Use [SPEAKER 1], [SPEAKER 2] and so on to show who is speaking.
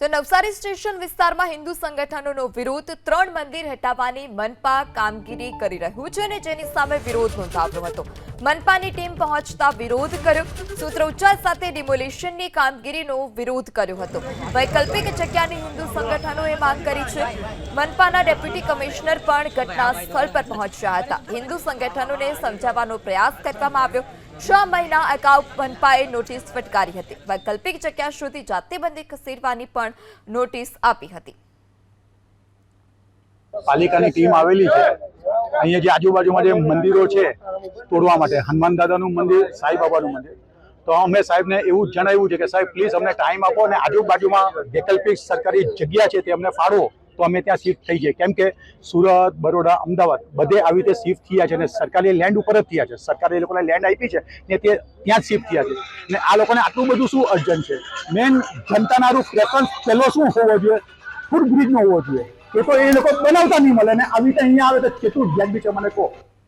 [SPEAKER 1] તો નવસારી સ્ટેશન વિસ્તારમાં હિન્દુ સંગઠનોનો વિરોધ ત્રણ મંદિર હટાવવાની મનપા કામગીરી કરી રહ્યું છે અને જેની સામે વિરોધ નોંધાવ્યો હતો. મનપાની ટીમ પહોંચતા વિરોધ કર્યો. સૂત્રોચ્ચાર સાથે ડિમોલિશનની કામગીરીનો વિરોધ કર્યો હતો. વૈકલ્પિક જગ્યાની હિન્દુ સંગઠનોએ માંગ કરી છે. મનપાના ડેપ્યુટી કમિશનર પણ ઘટના સ્થળ પર પહોંચ્યા હતા. હિન્દુ સંગઠનોને સમજાવવાનો પ્રયાસ કરવામાં આવ્યો. છ મહિના અગાઉ મનપાએ નોટિસ ફટકારી હતી. વૈકલ્પિક જગ્યા શોધી જાતે ખસેડવાની પણ નોટિસ આપી હતી.
[SPEAKER 2] પાલિકાની ટીમ આવેલી છે. અહીંયા જે આજુબાજુમાં જે મંદિરો છે, તોડવા માટે, હનુમાન દાદાનું મંદિર, સાંઈ બાબાનું મંદિર. તો અમે સાહેબને એવું જણાવ્યું છે કે સાહેબ પ્લીઝ અમને ટાઈમ આપો અને આજુબાજુમાં વૈકલ્પિક સરકારી જગ્યા છે તે અમને ફાળવો તો અમે ત્યાં શિફ્ટ થઈ જઈએ. કેમ કે સુરત, બરોડા, અમદાવાદ બધે આવી રીતે શિફ્ટ થયા છે અને સરકારી લેન્ડ ઉપર જ થયા છે. સરકારે એ લોકોને લેન્ડ આપી છે ને તે ત્યાં જ શિફ્ટ થયા છે. ને આ લોકોને આટલું બધું શું અર્જન્ટ છે? મેન જનતાના હારું પ્રેફરન્સ પહેલો શું હોવો જોઈએ? ફૂડ બ્રિજનો હોવો જોઈએ. એ તો એ લોકો બનાવતા નહીં મળે ને આવી રીતે અહીંયા આવે તો કેટલું ડેગ બી છે મને કહો.